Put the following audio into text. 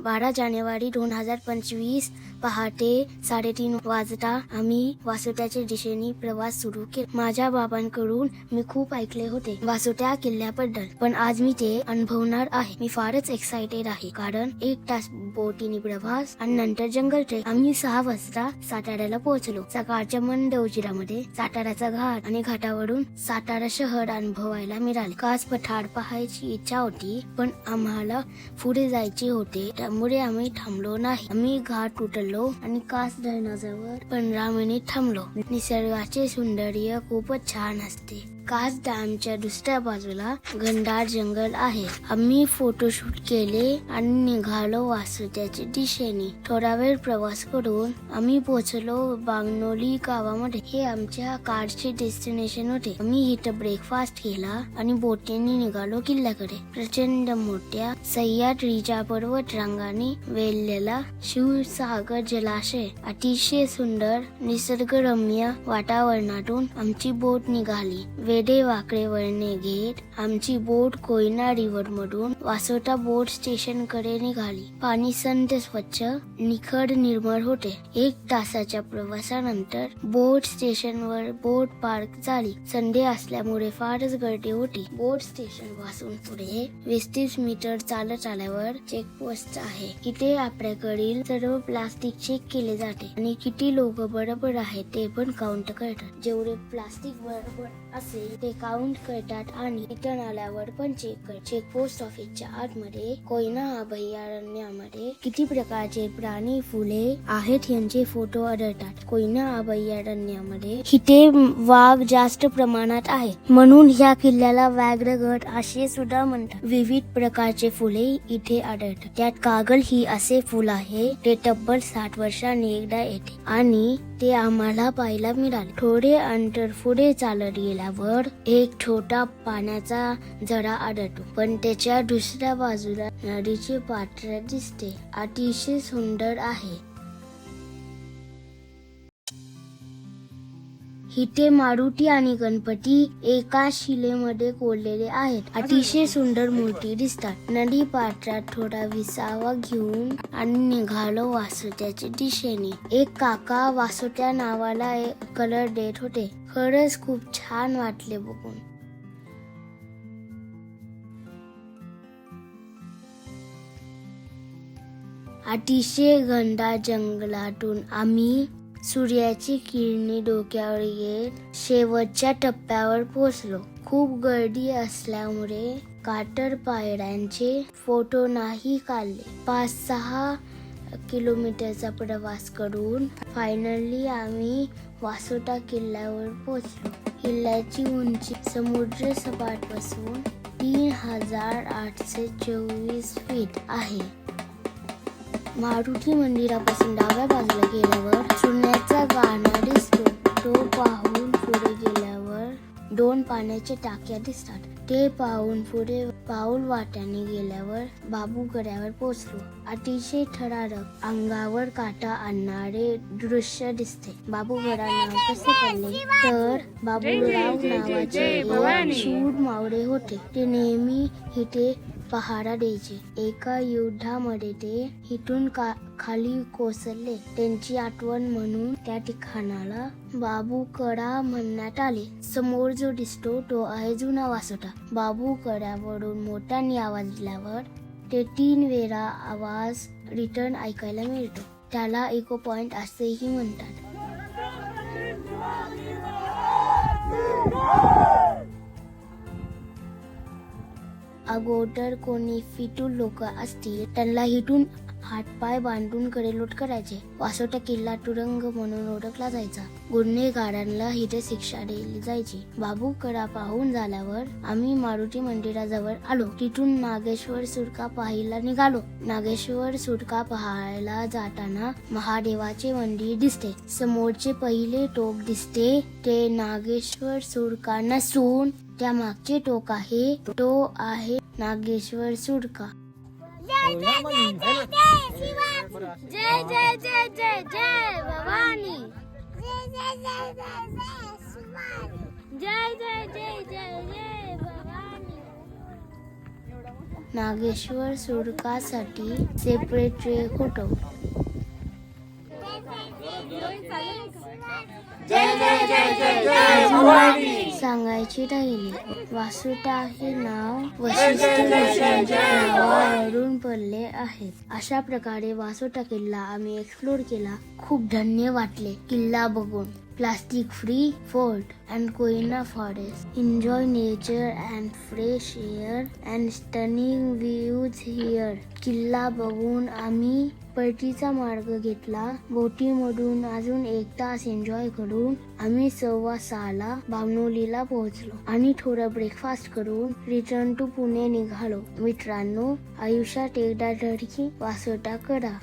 बारा जानेवारी दोन हजार पंचवीस पहाटे साडेतीन वाजता आम्ही वासोट्याच्या दिशेने प्रवास सुरू केला. माझ्या बाबांकडून मी खूप ऐकले होते वासोट्या किल्ल्याबद्दल पण आज मी ते अनुभवणार आहे. मी फारच एक्साइटेड आहे कारण एक तास बोटीने प्रवास आणि नंतर जंगल ट्रेक आम्ही सहा वाजता साताऱ्याला पोहोचलो. सकाळच्या मंद उजिरामध्ये साताऱ्याचा घाट आणि घाटावरून सातारा शहर अनुभवायला मिळाले. कास पठार पाहायची इच्छा होती पण आम्हाला पुढे जायचे होते. त्यामुळे आम्ही थांबलो नाही. आम्ही घाट उतरलो आणि कास धरणाजवळ पंधरा मिनिट थांबलो. निसर्गाचे सौंदर्य खूपच छान असते. कास डॅमच्या दुसऱ्या बाजूला घनदाट जंगल आहे. आम्ही फोटोशूट केले आणि निघालो वासुद्याच्या दिशेने. थोडा वेळ प्रवास करून आम्ही पोहोचलो बांगनोली गावामध्ये. हे आमच्या कारचे डेस्टिनेशन होते. आम्ही इथं ब्रेकफास्ट केला आणि बोटीने निघालो किल्ल्याकडे. प्रचंड मोठ्या सह्याद्रीच्या पर्वत रांगाने वेललेला शिवसागर जलाशय. अतिशय सुंदर निसर्गरम्य वातावरणातून आमची बोट निघाली. वेडे वाकडे वळणे घेत आमची बोट कोयना रिव्हर मधून वासोटा बोट स्टेशनकडे निघाली. पाणी संत स्वच्छ निखड निर्मळ होते. एक तासाच्या प्रवासानंतर बोट स्टेशनवर बोट पार्क झाली. संडे असल्यामुळे फारच गर्दी होती. बोट स्टेशनपासून पुढे वीस तीस मीटर चालत आल्यावर चेकपोस्ट आहे. इथे आपल्याकडील सर्व प्लास्टिक चेक केले जाते. आणि किती लोक बरोबर आहेत ते पण काउंट करतात. जेवढे प्लास्टिक बरोबर असेल ते काउंट करतात आणि रिटर्न आल्यावर पण चेक करतात चेक पोस्ट ऑफिसच्या आतमध्ये कोयना अभयारण्यामध्ये किती प्रकारचे प्राणी फुले आहेत यांचे फोटो आढळतात. कोयना अभयारण्यामध्ये इथे वाघ जास्त प्रमाणात आहे. म्हणून ह्या किल्ल्याला व्याघ्रगड असे सुद्धा म्हणतात. विविध प्रकारचे फुले इथे आढळतात. त्यात कागल ही असे फुल आहे ते तब्बल साठ वर्षांनी एकदा येते. आणि ते आम्हाला पाहायला मिळाले. थोडे अंतर पुढे चालत गेल्यावर एक छोटा पाण्याचा झरा आढळतो. पण त्याच्या दुसऱ्या बाजूला नदीचे पात्र दिसते. अतिशय सुंदर आहे. इथे मारुती आणि गणपती एका शिलेमध्ये कोरलेले आहेत. अतिशय सुंदर मूर्ती दिसतात. नदी पात्रात थोडा विसावा घेऊन आणि निघालो वासोट्याच्या दिशेने. एक काका वासोट्या नावाला कलर देत होते. खरंच खूप छान वाटले बघून. अतिशय घनदाट जंगलातून आम्ही सूर्याची किरणी डोक्यावर येत शेवटच्या टप्प्यावर पोहोचलो. खूप गर्दी असल्यामुळे काटर पायऱ्यांचे फोटो नाही काढले. पाच सहा किलोमीटरचा प्रवास करून फायनली आम्ही वासोटा किल्ल्यावर पोहोचलो. किल्ल्याची उंची समुद्र सपाटपासून तीन हजार आठशे चोवीस फीट आहे. मारुती मंदिरापासून डाव्या बाजूला गेल्यावर चुन्याचा गाणा दिसतो. तो पाहून पुढे गेल्यावर दोन पाण्याच्या टाक्या दिसतात. ते पाहून पुढे पाऊल वाट्याने गेल्यावर बाबू गड्यावर पोचलो अतिशय थरारक अंगावर काटा आणणारे दृश्य दिसते. बाबू गडा नाव कसे पडले तर बाबूराव नावाचे शूर मावळे होते. ते नेहमी इथे पहारा द्यायचे. एका युद्धामध्ये ते इथून का खाली कोसळले. त्यांची आठवण म्हणून त्या ठिकाणाला बाबू कडा म्हणण्यात आले. समोर जो दिसतो तो आहे जुना वासोटा. बाबू कड्यावरून मोठ्याने आवाज दिल्यावर ते तीन वेळा आवाज रिटर्न ऐकायला मिळतो. त्याला इको पॉइंट असेही म्हणतात. अगोदर कोणी फिटून लोक असतील त्यांना हिटून हातपाय बांधून कडेलोट करायचे. वासोटा किल्ला तुरंग म्हणून ओळखला जायचा. गुन्हेगारांना हिथे शिक्षा दिली जायची. बाबू कडा पाहून झाल्यावर आम्ही मारुती मंदिराजवळ आलो. तिथून नागेश्वर सुरका पाहायला निघालो. नागेश्वर सुरका पाहायला जाताना महादेवाचे मंदिर दिसते. समोरचे पहिले टोक दिसते. ते नागेश्वर सुरका नसून त्या मागचे टोक आहे तो आहे नागेश्वर सुरका जय जय जय जय जय भवानी जय जय जय जय जय भवानी नागेश्वर सुरकासाठी सेपरेट ट्रेक होतो सांगायची राहिली. वासुटा हे नाव वशिष्ठ ऋषींच्या नावावरून पडले आहे अशा प्रकारे वासुटा किल्ला आम्ही एक्सप्लोर केला. खूप धन्य वाटले किल्ला बघून. Plastic free fort and Koina forest Enjoy nature and fresh air and stunning views here. किल्ला बघून आम्ही परतीचा मार्ग घेतला. बोटीमधून अजून एक तास एन्जॉय करून आम्ही सव्वा सहाला बामनोलीला पोहोचलो आणि थोडं ब्रेकफास्ट करून रिटर्न टू पुणे निघालो. मित्रांनो आयुष्यात एकदा तरी वासोटा करा.